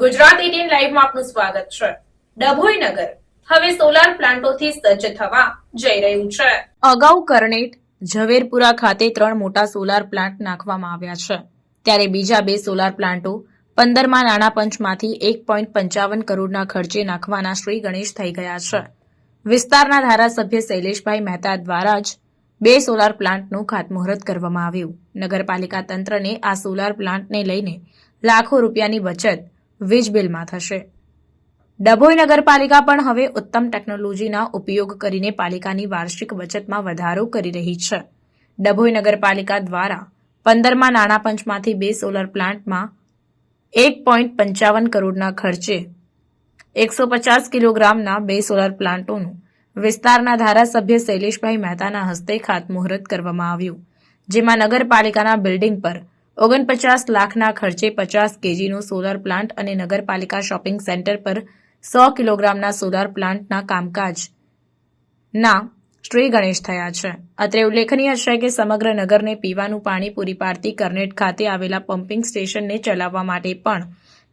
Gujarat eighteen લાઈવમાં આપનું સ્વાગત છે. ડભોઈ નગર હવે સોલાર પ્લાન્ટોથી સજ્જ થવા જઈ રહ્યું છે. અગાઉ કરણેટ ઝવેરપુરા ખાતે ત્રણ મોટા સોલાર પ્લાન્ટ નાખવામાં આવ્યા છે. ત્યારે બીજા બે સોલાર પ્લાન્ટો પંદરમાં નાણાં પંચમાંથી એક પોઈન્ટ પંચાવન કરોડના ખર્ચે નાખવાના શ્રી ગણેશ થઈ ગયા છે. વિસ્તારના ધારાસભ્ય શૈલેષભાઈ મહેતા દ્વારા જ બે સોલાર પ્લાન્ટનું ખાતમુહૂર્ત કરવામાં આવ્યું. નગરપાલિકા તંત્રને આ સોલાર પ્લાન્ટને લઈને લાખો રૂપિયાની બચત વીજ બિલમાં થશે. ડભોઈ નગરપાલિકા પણ હવે ઉત્તમ ટેકનોલોજીના ઉપયોગ કરીને પાલિકાની વાર્ષિક બચતમાં વધારો કરી રહી છે. ડભોઈ નગરપાલિકા દ્વારા પંદરમાં નાણાં પંચમાંથી બે સોલર પ્લાન્ટમાં એક પોઈન્ટ પંચાવન કરોડના ખર્ચે એકસો પચાસ કિલોગ્રામના બે સોલર પ્લાન્ટોનું વિસ્તારના ધારાસભ્ય શૈલેષભાઈ મહેતાના હસ્તે ખાતમુહૂર્ત કરવામાં આવ્યું, જેમાં નગરપાલિકાના બિલ્ડિંગ પર ઓગણપચાસ લાખના ખર્ચે પચાસ કેજીનો સોલાર પ્લાન્ટ અને નગરપાલિકા શોપિંગ સેન્ટર પર સો કિલોગ્રામના સોલાર પ્લાન્ટના કામકાજ. ના, શ્રી ગણેશ થયા છે. અત્રે ઉલ્લેખનીય છે કે સમગ્ર નગરને પીવાનું પાણી પૂરી પાડતી કરનેટ ખાતે આવેલા પમ્પિંગ સ્ટેશનને ચલાવવા માટે પણ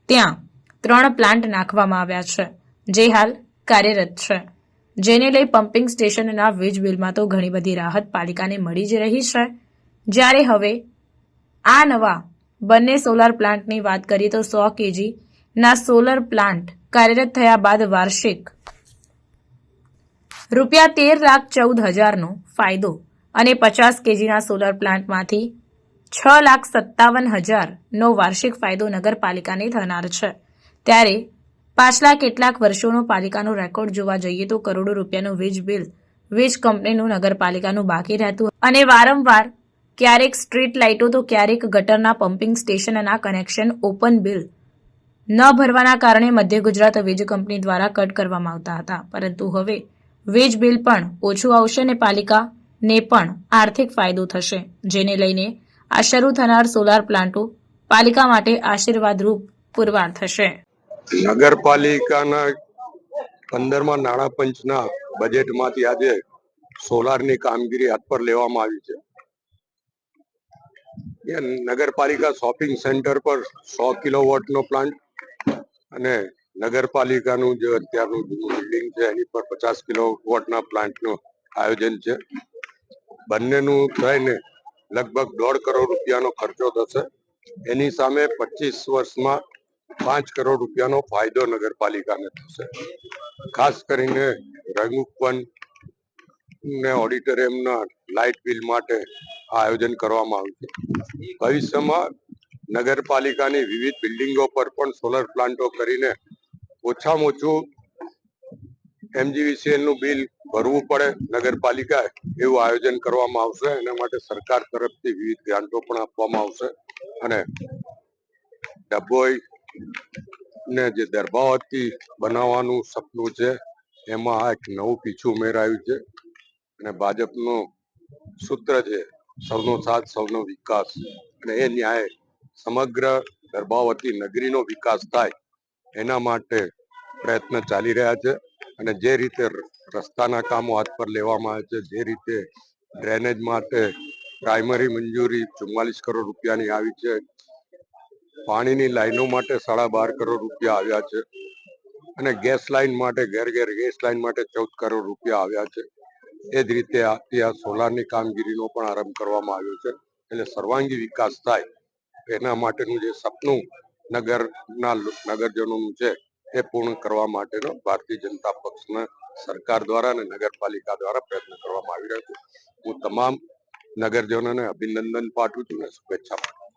ત્યાં ત્રણ પ્લાન્ટ નાખવામાં આવ્યા છે. જે હાલ કાર્યરત છે. જેને લઈ પમ્પિંગ સ્ટેશનના વીજ બિલમાં તો ઘણી બધી રાહત પાલિકાને મળી જ રહી છે. જ્યારે હવે આ નવા બંને સોલાર પ્લાન્ટની વાત કરીએ તો સો કેજી ના સોલર પ્લાન્ટ કાર્યરત થયા બાદ વાર્ષિક રૂપિયા તેર લાખ ચૌદ હજારનો ફાયદો અને પચાસ કેજીના સોલર પ્લાન્ટમાંથી છ લાખ સત્તાવન હજારનો વાર્ષિક ફાયદો નગરપાલિકાને થનાર છે. ત્યારે પાછલા કેટલાક વર્ષોનો પાલિકાનો રેકોર્ડ જોવા જઈએ તો કરોડો રૂપિયાનું વીજ બિલ વીજ કંપનીનું નગરપાલિકાનું બાકી રહેતું અને વારંવાર ક્યારેક સ્ટ્રીટ લાઇટો તો ક્યારેક ગટરના પમ્પિંગ સ્ટેશનના કનેક્શન ઓપન બિલ. ન ભરવાના કારણે મધ્ય ગુજરાત વીજ કંપની દ્વારા કટ કરવામાં આવતા હતા. પરંતુ હવે વીજ બિલ પણ ઓછું આવશે અને પાલિકાને પણ આર્થિક ફાયદો થશે, જેને લઈને આ શરૂ થનાર સોલાર પ્લાન્ટો પાલિકા માટે આશીર્વાદરૂપ પુરવાર થશે. નગરપાલિકાના પંદરમાં નાણાં પંચના બજેટમાંથી આજે સોલારની કામગીરી હાથ પર લેવામાં આવી છે. નગરપાલિકા શોપિંગ સેન્ટર પર સો કિલોવોટનો પ્લાન્ટ અને નગરપાલિકાનું જે અત્યારનું જૂનું બિલ્ડિંગ છે, એની પર પચાસ કિલોવોટના પ્લાન્ટનું આયોજન છે. બંનેનું થઈને લગભગ દોઢ કરોડ રૂપિયાનો ખર્ચો થશે. એની સામે પચીસ વર્ષમાં પાંચ કરોડ રૂપિયાનો ફાયદો નગરપાલિકાને થશે. ખાસ કરીને રંગુપવન ને ઓડિટોરિયમના લાઇટ બિલ માટે આયોજન કરવામાં આવ્યું છે. ભવિષ્યમાં નગરપાલિકાની વિવિધ બિલ્ડિંગો પર પણ સોલર પ્લાન્ટો કરીને ઓછામાં ઓછું એમજીવીસીએલનું બિલ ભરવું પડે નગરપાલિકાએ એવું આયોજન કરવામાં આવશે. એના માટે સરકાર તરફથી વિવિધ ગ્રાન્ટો પણ આપવામાં આવશે. અને ડભોઈ ને જે દરબાવતી બનાવવાનું સપનું છે, એમાં આ એક નવું પીછું ઉમેરાયું છે. અને ભાજપનું સૂત્ર છે સૌનો સાથ, સૌનો વિકાસ. અને એ ન્યાય સમગ્ર ગર્ભાવતી નગરીનો વિકાસ થાય, એના માટે પ્રયત્ન ચાલી રહ્યા છે. અને જે રીતે રસ્તાના કામો હાથ પર લેવામાં આવે છે, જે રીતે ડ્રેનેજ માટે પ્રાઇમરી મંજૂરી ચુમ્માલીસ કરોડ રૂપિયાની આવી છે. પાણીની લાઈનો માટે સાડા બાર કરોડ રૂપિયા આવ્યા છે. અને ગેસ લાઇન માટે ઘેર ઘેર ગેસ લાઇન માટે ચૌદ કરોડ રૂપિયા આવ્યા છે. એ જ રીતે આથી આ સોલારની કામગીરીનો પણ આરંભ કરવામાં આવ્યો છે. એટલે સર્વાંગી વિકાસ થાય એના માટેનું જે સપનું નગરના નગરજનોનું છે એ પૂર્ણ કરવા માટેનો ભારતીય જનતા પક્ષના સરકાર દ્વારા અને નગરપાલિકા દ્વારા પ્રયત્ન કરવામાં આવી રહ્યો છે. હું તમામ નગરજનોને અભિનંદન પાઠવું છું અને શુભેચ્છા પાઠવું